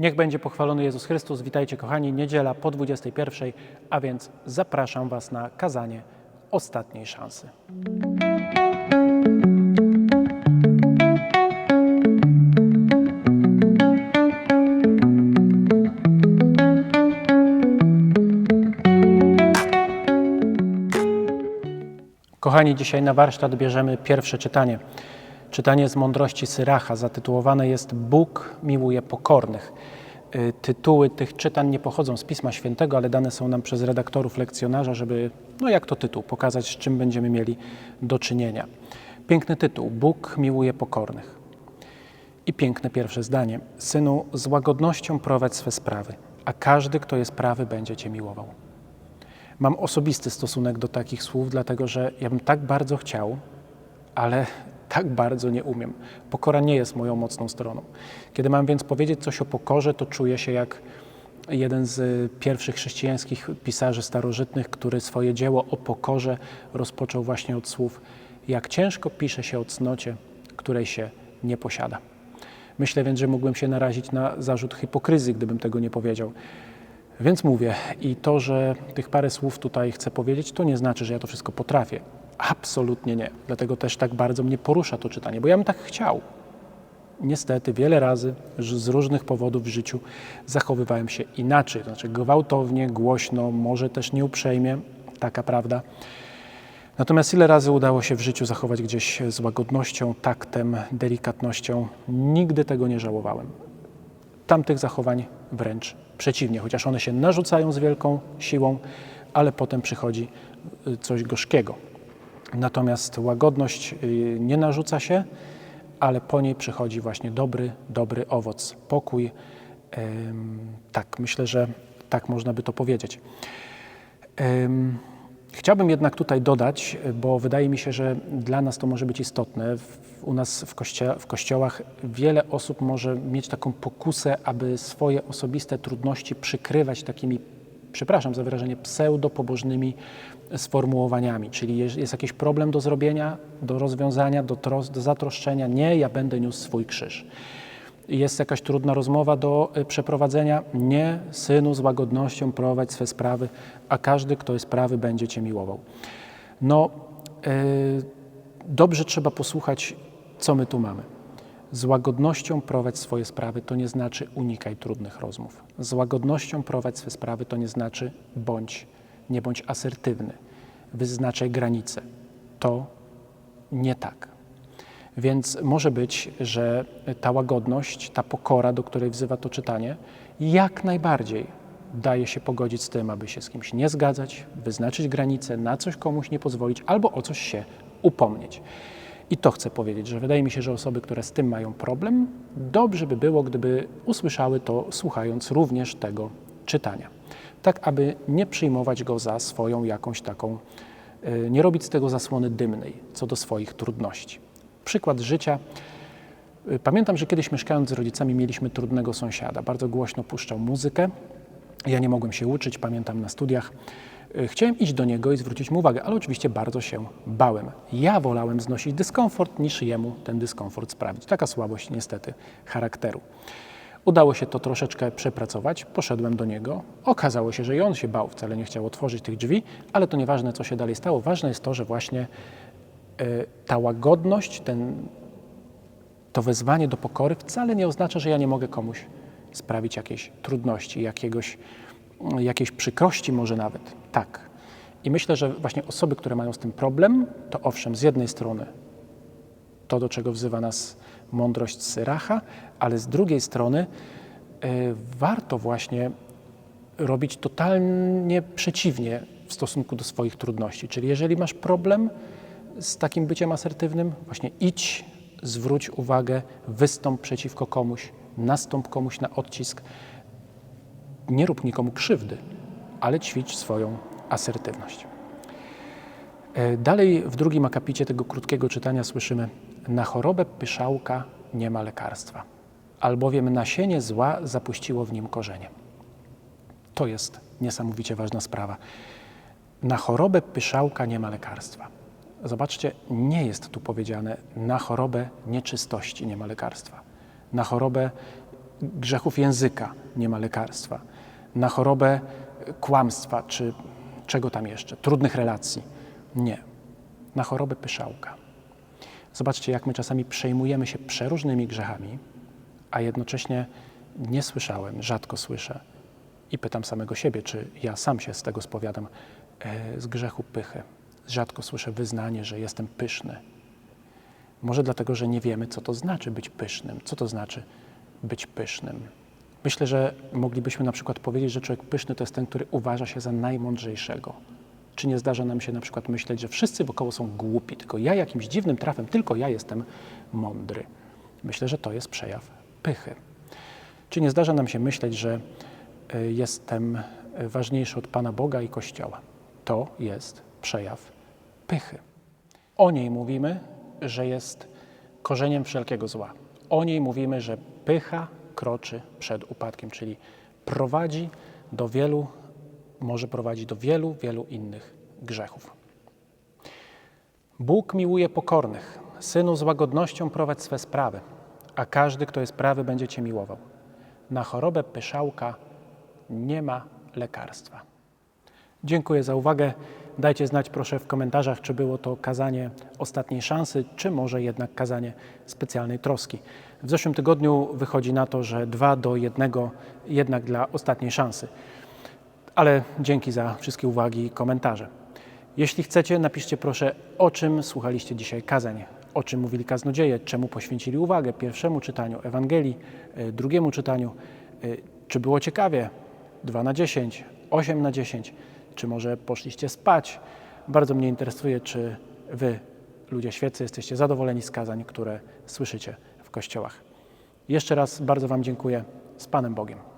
Niech będzie pochwalony Jezus Chrystus. Witajcie kochani, niedziela po 21, a więc zapraszam Was na kazanie ostatniej szansy. Kochani, dzisiaj na warsztat bierzemy pierwsze czytanie. Czytanie z mądrości Syracha zatytułowane jest Bóg miłuje pokornych. Y, Tytuły tych czytań nie pochodzą z Pisma Świętego, ale dane są nam przez redaktorów lekcjonarza, żeby, no jak to tytuł, pokazać, z czym będziemy mieli do czynienia. Piękny tytuł Bóg miłuje pokornych. I piękne pierwsze zdanie. Synu, z łagodnością prowadź swe sprawy, a każdy, kto jest prawy, będzie Cię miłował. Mam osobisty stosunek do takich słów, dlatego że ja bym tak bardzo chciał, ale tak bardzo nie umiem. Pokora nie jest moją mocną stroną. Kiedy mam więc powiedzieć coś o pokorze, to czuję się jak jeden z pierwszych chrześcijańskich pisarzy starożytnych, który swoje dzieło o pokorze rozpoczął właśnie od słów: Jak ciężko pisze się o cnocie, której się nie posiada. Myślę więc, że mógłbym się narazić na zarzut hipokryzji, gdybym tego nie powiedział. Więc mówię, i to, że tych parę słów tutaj chcę powiedzieć, to nie znaczy, że ja to wszystko potrafię. Absolutnie nie. Dlatego też tak bardzo mnie porusza to czytanie, bo ja bym tak chciał. Niestety wiele razy z różnych powodów w życiu zachowywałem się inaczej, to znaczy gwałtownie, głośno, może też nieuprzejmie, taka prawda. Natomiast ile razy udało się w życiu zachować gdzieś z łagodnością, taktem, delikatnością, nigdy tego nie żałowałem tamtych zachowań wręcz przeciwnie, chociaż one się narzucają z wielką siłą, ale potem przychodzi y, coś gorzkiego. Natomiast łagodność y, nie narzuca się, ale po niej przychodzi właśnie dobry, dobry owoc, pokój. Tak, myślę, że tak można by to powiedzieć. Ym, Chciałbym jednak tutaj dodać, bo wydaje mi się, że dla nas to może być istotne. U nas w, kościa- w kościołach wiele osób może mieć taką pokusę, aby swoje osobiste trudności przykrywać takimi, przepraszam za wyrażenie, pseudopobożnymi sformułowaniami. Czyli jest jakiś problem do zrobienia, do rozwiązania, do, tros- do zatroszczenia. Nie, ja będę niósł swój krzyż jest jakaś trudna rozmowa do y, przeprowadzenia. Nie, synu, z łagodnością prowadź swe sprawy, a każdy, kto jest prawy, będzie cię miłował. No, y, dobrze trzeba posłuchać, co my tu mamy. Z łagodnością prowadź swoje sprawy to nie znaczy unikaj trudnych rozmów. Z łagodnością prowadź swe sprawy to nie znaczy bądź, nie bądź asertywny. Wyznaczaj granice. To nie tak. Więc może być, że ta łagodność, ta pokora, do której wzywa to czytanie, jak najbardziej daje się pogodzić z tym, aby się z kimś nie zgadzać, wyznaczyć granice, na coś komuś nie pozwolić albo o coś się upomnieć. I to chcę powiedzieć, że wydaje mi się, że osoby, które z tym mają problem, dobrze by było, gdyby usłyszały to, słuchając również tego czytania. Tak, aby nie przyjmować go za swoją jakąś taką, y, nie robić z tego zasłony dymnej co do swoich trudności. Przykład życia. Y, Pamiętam, że kiedyś mieszkając z rodzicami mieliśmy trudnego sąsiada. Bardzo głośno puszczał muzykę. Ja nie mogłem się uczyć, pamiętam na studiach. Y, Chciałem iść do niego i zwrócić mu uwagę, ale oczywiście bardzo się bałem. Ja wolałem znosić dyskomfort, niż jemu ten dyskomfort sprawić. Taka słabość niestety charakteru. Udało się to troszeczkę przepracować. Poszedłem do niego. Okazało się, że i on się bał, wcale nie chciał otworzyć tych drzwi, ale to nieważne, co się dalej stało. Ważne jest to, że właśnie y, ta łagodność, ten, to wezwanie do pokory wcale nie oznacza, że ja nie mogę komuś sprawić jakiejś trudności, jakiegoś, jakiejś przykrości może nawet. Tak. I myślę, że właśnie osoby, które mają z tym problem, to owszem, z jednej strony to, do czego wzywa nas mądrość Syracha, ale z drugiej strony y, warto właśnie robić totalnie przeciwnie w stosunku do swoich trudności. Czyli jeżeli masz problem z takim byciem asertywnym, właśnie idź, zwróć uwagę, wystąp przeciwko komuś, nastąp komuś na odcisk. Nie rób nikomu krzywdy, ale ćwicz swoją asertywność. E, Dalej w drugim akapicie tego krótkiego czytania słyszymy: Na chorobę pyszałka nie ma lekarstwa, albowiem nasienie zła zapuściło w nim korzenie. To jest niesamowicie ważna sprawa. Na chorobę pyszałka nie ma lekarstwa. Zobaczcie, nie jest tu powiedziane na chorobę nieczystości nie ma lekarstwa. Na chorobę grzechów języka nie ma lekarstwa, na chorobę kłamstwa czy czego tam jeszcze, trudnych relacji. Nie. Na chorobę pyszałka. Zobaczcie, jak my czasami przejmujemy się przeróżnymi grzechami, a jednocześnie nie słyszałem, rzadko słyszę i pytam samego siebie, czy ja sam się z tego spowiadam, e, z grzechu pychy. Rzadko słyszę wyznanie, że jestem pyszny. Może dlatego, że nie wiemy, co to znaczy być pysznym, co to znaczy być pysznym. Myślę, że moglibyśmy na przykład powiedzieć, że człowiek pyszny to jest ten, który uważa się za najmądrzejszego. Czy nie zdarza nam się na przykład myśleć, że wszyscy wokoło są głupi, tylko ja jakimś dziwnym trafem, tylko ja jestem mądry? Myślę, że to jest przejaw pychy. Czy nie zdarza nam się myśleć, że y, jestem y, ważniejszy od Pana Boga i Kościoła? To jest przejaw pychy. O niej mówimy, że jest korzeniem wszelkiego zła. O niej mówimy, że pycha kroczy przed upadkiem, czyli prowadzi do wielu, może prowadzić do wielu, wielu innych grzechów. Bóg miłuje pokornych. Synu, z łagodnością prowadź swe sprawy, a każdy, kto jest prawy, będzie Cię miłował. Na chorobę pyszałka nie ma lekarstwa. Dziękuję za uwagę. Dajcie znać proszę w komentarzach, czy było to kazanie ostatniej szansy, czy może jednak kazanie specjalnej troski. W zeszłym tygodniu wychodzi na to, że dwa do jednego jednak dla ostatniej szansy. Ale dzięki za wszystkie uwagi i komentarze. Jeśli chcecie, napiszcie proszę, o czym słuchaliście dzisiaj kazań, o czym mówili kaznodzieje, czemu poświęcili uwagę pierwszemu czytaniu Ewangelii, y, drugiemu czytaniu, y, czy było ciekawie, 2 na 10, 8 na 10, czy może poszliście spać. Bardzo mnie interesuje, czy wy, ludzie świeccy, jesteście zadowoleni z kazań, które słyszycie w kościołach. Jeszcze raz bardzo Wam dziękuję. Z Panem Bogiem.